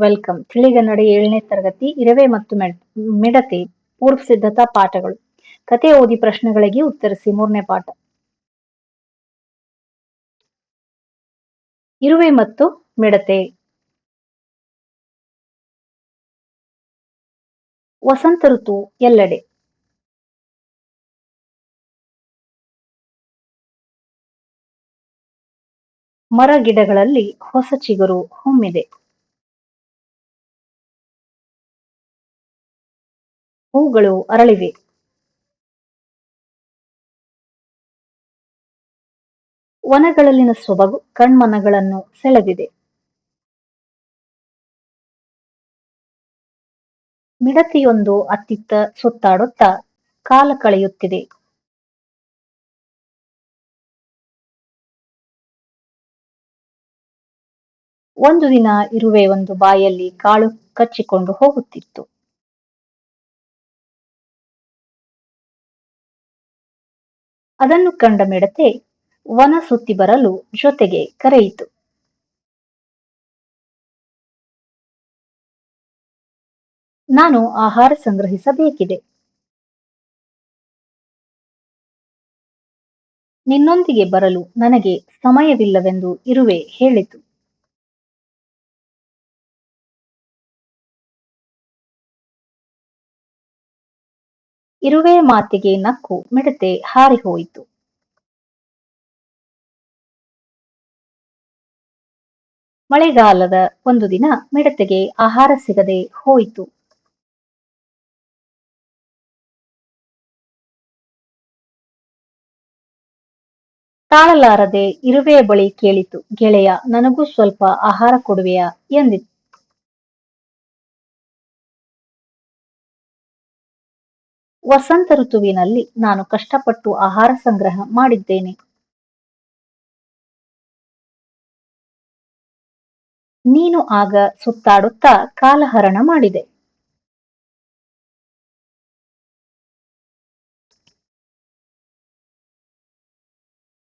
Welcome. ತಿಳಿಗನ್ನಡ ಏಳನೇ ತರಗತಿ, ಇರವೆ ಮತ್ತು ಮೆಡ್- ಮಿಡತೆ, ಪೂರ್ವ ಸಿದ್ಧತಾ ಪಾಠಗಳು. ಕತೆ ಓದಿ ಪ್ರಶ್ನೆಗಳಿಗೆ ಉತ್ತರಿಸಿ ಮೂರನೇ ಪಾಠ. ಇರುವೆ ಮತ್ತು ಮಿಡತೆ. ವಸಂತ ಋತು ಎಲ್ಲೆಡೆ. ಮರ ಗಿಡಗಳಲ್ಲಿ ಹೊಸ ಚಿಗುರು ಹೊಮ್ಮಿದೆ. ಹೂಗಳು ಅರಳಿವೆ. ವನಗಳಲ್ಲಿನ ಸೊಬಗು ಕಣ್ಮನಗಳನ್ನು ಸೆಳೆದಿದೆ. ಮಿಡತೆಯೊಂದು ಅತ್ತಿತ್ತ ಸುತ್ತಾಡುತ್ತಾ ಕಾಲ ಕಳೆಯುತ್ತಿದೆ. ಒಂದು ದಿನ ಇರುವೆ ಒಂದು ಬಾಯಲ್ಲಿ ಕಾಳು ಕಚ್ಚಿಕೊಂಡು ಹೋಗುತ್ತಿತ್ತು. ಅದನ್ನು ಕಂಡ ಮಿಡತೆ ವನ ಸುತ್ತಿ ಬರಲು ಜೊತೆಗೆ ಕರೆಯಿತು. ನಾನು ಆಹಾರ ಸಂಗ್ರಹಿಸಬೇಕಿದೆ. ನಿನ್ನೊಂದಿಗೆ ಬರಲು ನನಗೆ ಸಮಯವಿಲ್ಲವೆಂದು ಇರುವೆ, ಹೇಳಿತು. ಇರುವೆ ಮಾತಿಗೆ ನಕ್ಕು ಮಿಡತೆ ಹಾರಿಹೋಯಿತು ಮಳೆಗಾಲದ ಒಂದು ದಿನ ಮಿಡತೆಗೆ ಆಹಾರ ಸಿಗದೆ ಹೋಯಿತು. ತಾಳಲಾರದೆ ಇರುವೆಯ ಬಳಿ ಕೇಳಿತು, ಗೆಳೆಯ, ನನಗೂ ಸ್ವಲ್ಪ ಆಹಾರ ಕೊಡುವೆಯಾ? ಎಂದಿತು ವಸಂತ ಋತುವಿನಲ್ಲಿ ನಾನು ಕಷ್ಟಪಟ್ಟು ಆಹಾರ ಸಂಗ್ರಹ ಮಾಡಿದ್ದೇನೆ. ನೀನು ಆಗ ಸುತ್ತಾಡುತ್ತಾ ಕಾಲಹರಣ ಮಾಡಿದೆ.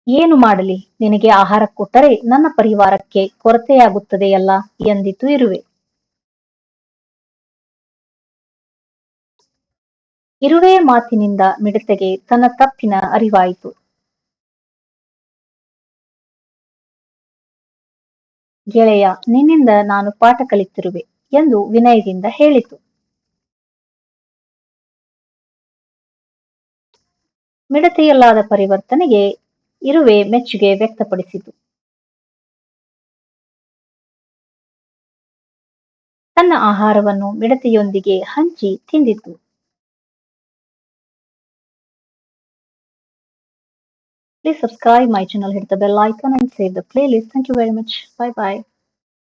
ಏನು ಮಾಡಲಿ? ನಿನಗೆ ಆಹಾರ ಕೊಟ್ಟರೆ ನನ್ನ ಪರಿವಾರಕ್ಕೆ ಕೊರತೆಯಾಗುತ್ತದೆಯಲ್ಲ? ಎಂದಿತು ಇರುವೆ. ಇರುವೆಯ ಮಾತಿನಿಂದ ಮಿಡತೆಗೆ ತನ್ನ ತಪ್ಪಿನ ಅರಿವಾಯಿತು. ಗೆಳೆಯ, ನಿನ್ನಿಂದ ನಾನು ಪಾಠ ಕಲಿತಿರುವೆ ಎಂದು ವಿನಯದಿಂದ ಹೇಳಿತು. ಮಿಡತೆಯಲ್ಲಾದ ಪರಿವರ್ತನೆಗೆ ಇರುವೆ ಮೆಚ್ಚುಗೆ ವ್ಯಕ್ತಪಡಿಸಿತು. ತನ್ನ ಆಹಾರವನ್ನು ಮಿಡತೆಯೊಂದಿಗೆ ಹಂಚಿ ತಿಂದಿತು. Please subscribe my channel, hit the bell icon and save the playlist. Thank you very much. Bye bye.